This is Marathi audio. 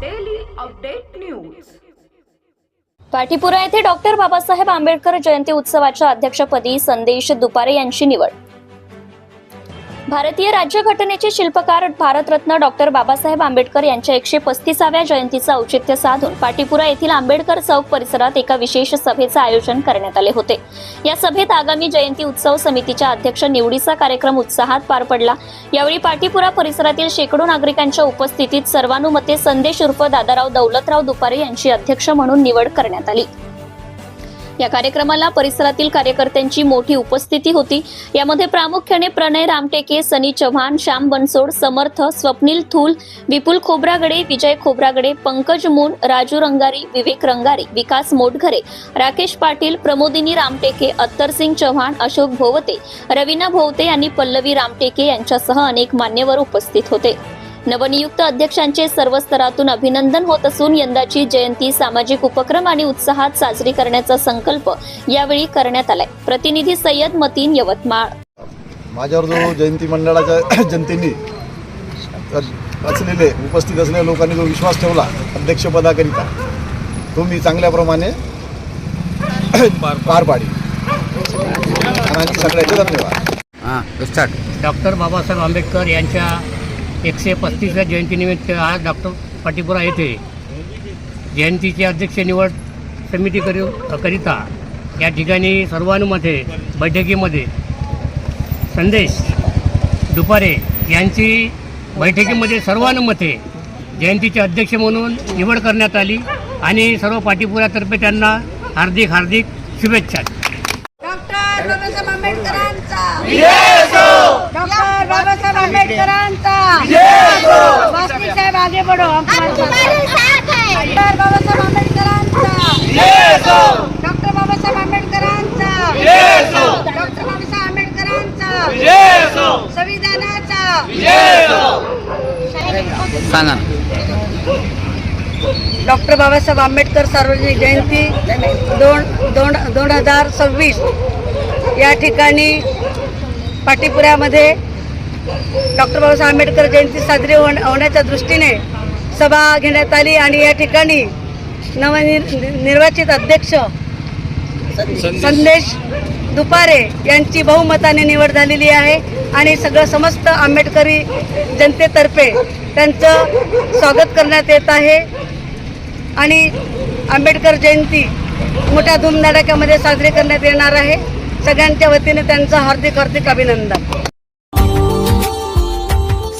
Daily update news. पाठीपुरा येथे डॉक्टर बाबासाहेब आंबेडकर जयंती उत्सवाच्या अध्यक्षपदी संदेश दुपारे यांची निवड. भारतीय राज्यघटनेचे शिल्पकार भारतरत्न डॉक्टर बाबासाहेब आंबेडकर यांच्या एकशे पस्तीसाव्या जयंतीचं औचित्य साधून पाटीपुरा येथील आंबेडकर चौक परिसरात एका विशेष सभेचं आयोजन करण्यात आले होते. या सभेत आगामी जयंती उत्सव समितीच्या अध्यक्ष निवडीचा कार्यक्रम उत्साहात पार पडला. यावेळी पाटीपुरा परिसरातील शेकडो नागरिकांच्या उपस्थितीत सर्वानुमते संदेश उर्फ दादाराव दौलतराव दुपारे यांची अध्यक्ष म्हणून निवड करण्यात आली. या कार्यक्रमाला परिसरातील कार्यकर्त्यांची मोठी उपस्थिती होती. यामध्ये प्रामुख्याने प्रणय रामटेके सनी चव्हाण श्याम बनसोड समर्थ स्वप्नील थूल विपुल खोब्रागडे विजय खोब्रागडे पंकज मून राजू रंगारी विवेक रंगारी विकास मोटघरे राकेश पाटील प्रमोदिनी रामटेके अत्तरसिंग चव्हाण अशोक भोवते रवीना भोवते आणि पल्लवी रामटेके यांच्यासह अनेक मान्यवर उपस्थित होते. नवनियुक्त अध्यक्षांचे सर्व स्तरातून अभिनंदन होत असून यंदाची जयंती सामाजिक उपक्रम आणि उत्साहात साजरी करण्याचा संकल्प यावेळी करण्यात आलाय. प्रतिनिधी सय्यद मतीन यवतमाळ. माझ्यावर जो जयंती मंडळाच्या जनतेने असलेले उपस्थित असलेल्या लोकांनी जो विश्वास ठेवला अध्यक्षपदाकरिता तो मी चांगल्याप्रमाणे पार पाडी सगळ्याचे धन्यवाद. हां स्टार्ट डॉक्टर बाबासाहेब आंबेडकर यांच्या एकशे पस्तीसव्या जयंतीनिमित्त आज डॉक्टर पाटीपुरा येथे जयंतीची अध्यक्ष निवड समिती करी करिता या ठिकाणी सर्वानुमते बैठकीमध्ये संदेश दुपारे यांची बैठकीमध्ये सर्वानुमते जयंतीचे अध्यक्ष म्हणून निवड करण्यात आली आणि सर्व पाटीपुरातर्फे त्यांना हार्दिक हार्दिक शुभेच्छा. डॉक्टर बाबासाहेब आंबेडकरांचा. बाबासाहेब आंबेडकरांचा. वासनी साहेब आगे बढ़ो हम तुम्हारे साथ हैं. डॉक्टर बाबासाहेब आंबेडकरांचा. डॉक्टर बाबासाहेब आंबेडकरांचा. डॉक्टर बाबासाहेब आंबेडकरांचा. संविधानाचा. सांगा डॉक्टर बाबासाहेब आंबेडकर सार्वजनिक जयंती दोन दोन दोन हजार सव्वीस. या ठिकाणी पाटीपुऱ्यामध्ये डॉक्टर बाबासाहेब आंबेडकर जयंती साजरी होण होण्याच्या दृष्टीने सभा घेण्यात आली आणि या ठिकाणी नवनिर्वाचित निर्वाचित अध्यक्ष संदेश दुपारे यांची बहुमताने निवड झालेली आहे आणि सगळं समस्त आंबेडकरी जनतेतर्फे त्यांचं स्वागत करण्यात येत आहे. आणि आंबेडकर जयंती मोठ्या धूमधडाक्यामध्ये साजरी करण्यात येणार आहे. सगळ्यांच्या वतीने त्यांचं हार्दिक हार्दिक अभिनंदन.